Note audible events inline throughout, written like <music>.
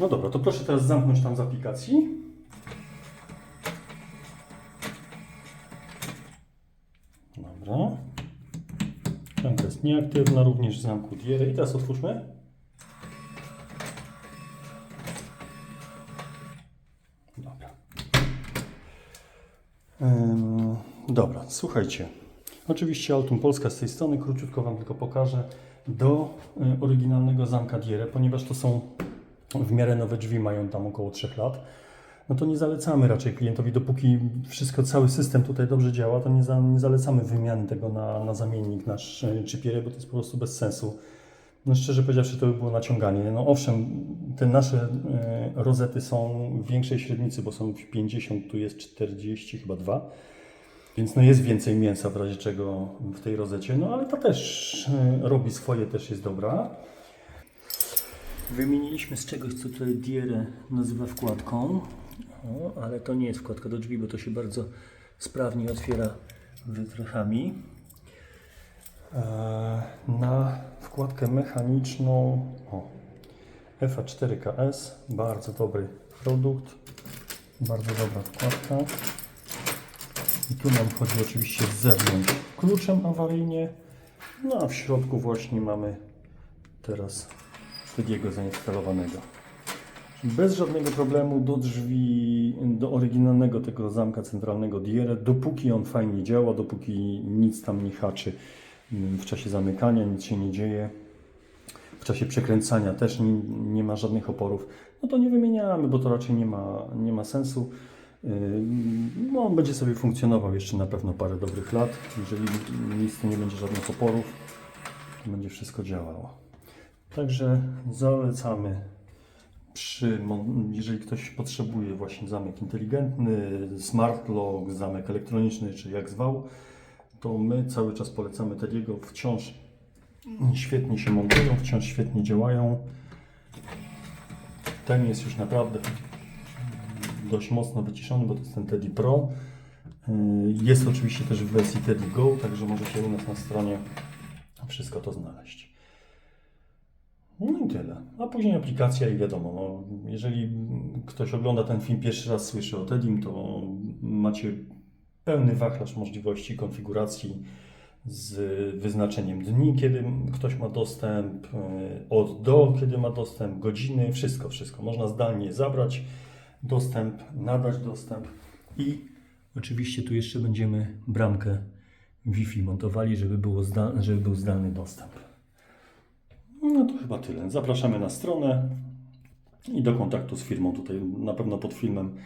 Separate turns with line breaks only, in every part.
No dobra, to proszę teraz zamknąć tam z aplikacji. Dobra. Klamka jest nieaktywna, również zamku Diery. I teraz otwórzmy. Dobra. Ym, dobra, słuchajcie. Oczywiście Altum Polska z tej strony, króciutko Wam tylko pokażę, do y, oryginalnego zamka Dierę, ponieważ to są w miarę nowe drzwi, mają tam około 3 lat, no to nie zalecamy raczej klientowi, dopóki wszystko, cały system tutaj dobrze działa, to nie, za, nie zalecamy wymiany tego na, na zamiennik nasz y, czy Pierre, bo to jest po prostu bez sensu. No szczerze powiedziawszy, to by było naciąganie. No owszem, te nasze y, rozety są większej średnicy, bo są 50, tu jest 40, chyba 2. Więc no jest więcej mięsa w razie czego w tej rozecie, no ale ta też y, robi swoje, też jest dobra. Wymieniliśmy z czegoś, co tutaj Dierę nazywa wkładką, o, ale to nie jest wkładka do drzwi, bo to się bardzo sprawnie otwiera wytrychami. E, Na wkładkę mechaniczną o, FA4KS, bardzo dobry produkt, bardzo dobra wkładka. I tu nam wchodzi oczywiście z zewnątrz kluczem awaryjnie, no a w środku właśnie mamy teraz Fediego zainstalowanego. Bez żadnego problemu do drzwi, do oryginalnego tego zamka centralnego Diere, dopóki on fajnie działa, dopóki nic tam nie haczy mm, w czasie zamykania, nic się nie dzieje. W czasie przekręcania też nie, nie ma żadnych oporów. No to nie wymieniamy, bo to raczej nie ma, nie ma sensu. Yy, No, on będzie sobie funkcjonował jeszcze na pewno parę dobrych lat. Jeżeli nic nie będzie żadnych oporów, będzie wszystko działało. Także zalecamy przy, jeżeli ktoś potrzebuje właśnie zamek inteligentny, smart lock, zamek elektroniczny, czy jak zwał, to my cały czas polecamy Tediego. Wciąż świetnie się montują, wciąż świetnie działają. Ten jest już naprawdę dość mocno wyciszony, bo to jest ten Teddy Pro. Yy, Jest oczywiście też w wersji Teddy Go, także możecie u nas na stronie wszystko to znaleźć. No i tyle. A później aplikacja i wiadomo, no, jeżeli ktoś ogląda ten film pierwszy raz, słyszy o Tedim, to macie pełny wachlarz możliwości konfiguracji z wyznaczeniem dni, kiedy ktoś ma dostęp, yy, od do, kiedy ma dostęp, godziny, wszystko, wszystko. Można zdalnie zabrać dostęp, nadać dostęp i oczywiście tu jeszcze będziemy bramkę Wi-Fi montowali, żeby, było żeby był zdalny dostęp. Chyba tyle. Zapraszamy na stronę i do kontaktu z firmą. Tutaj na pewno pod filmem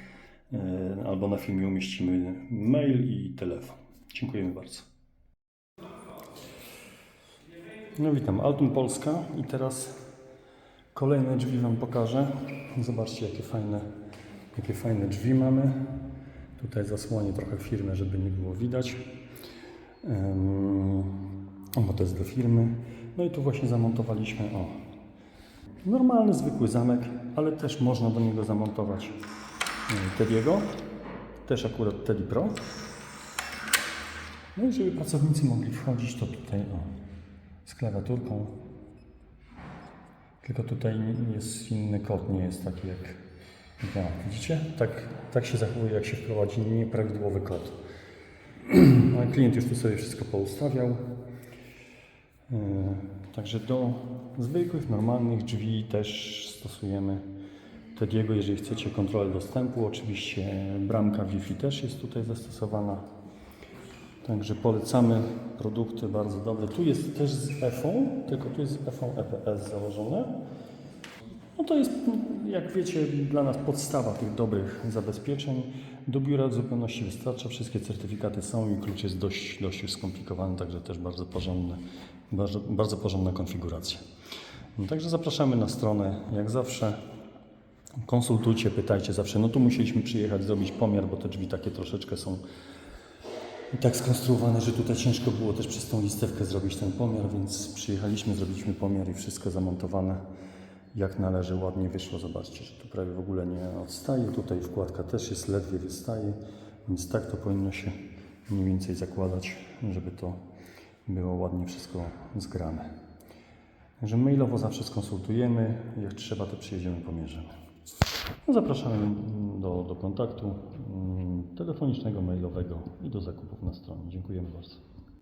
e, albo na filmie umieścimy mail i telefon. Dziękujemy bardzo. No witam, Altum Polska i teraz kolejne drzwi Wam pokażę. Zobaczcie jakie fajne, jakie fajne drzwi mamy. Tutaj zasłonię trochę firmę, żeby nie było widać. Ym, bo to jest do firmy. No i tu właśnie zamontowaliśmy, o, normalny, zwykły zamek, ale też można do niego zamontować y, Tediego, też akurat Teddy Pro. No i żeby pracownicy mogli wchodzić, to tutaj, o, z klawiaturką. Tylko tutaj jest inny kod, nie jest taki jak ja. Widzicie? Tak, tak się zachowuje, jak się wprowadzi nieprawidłowy kod. <clears throat> Klient już tu sobie wszystko poustawiał. Yy, Także do zwykłych, normalnych drzwi też stosujemy Tediego, jeżeli chcecie kontrolę dostępu. Oczywiście bramka Wi-Fi też jest tutaj zastosowana. Także polecamy produkty bardzo dobre. Tu jest też z EFą, tylko tu jest z EFą EPS założone. No to jest, jak wiecie, dla nas podstawa tych dobrych zabezpieczeń. Do biura w zupełności wystarcza, wszystkie certyfikaty są i klucz jest dość, dość skomplikowany, także też bardzo porządny, bardzo, bardzo porządna konfiguracja. No, także zapraszamy na stronę, jak zawsze. Konsultujcie, pytajcie zawsze. No tu musieliśmy przyjechać, zrobić pomiar, bo te drzwi takie troszeczkę są i tak skonstruowane, że tutaj ciężko było też przez tą listewkę zrobić ten pomiar, więc przyjechaliśmy, zrobiliśmy pomiar i wszystko zamontowane jak należy, ładnie wyszło. Zobaczcie, że tu prawie w ogóle nie odstaje. Tutaj wkładka też jest, ledwie wystaje, więc tak to powinno się mniej więcej zakładać, żeby to było ładnie wszystko zgrane. Także mailowo zawsze skonsultujemy. Jak trzeba, to przyjedziemy, pomierzymy. No, Zapraszamy do, do kontaktu mm, telefonicznego, mailowego i do zakupów na stronie. Dziękujemy bardzo.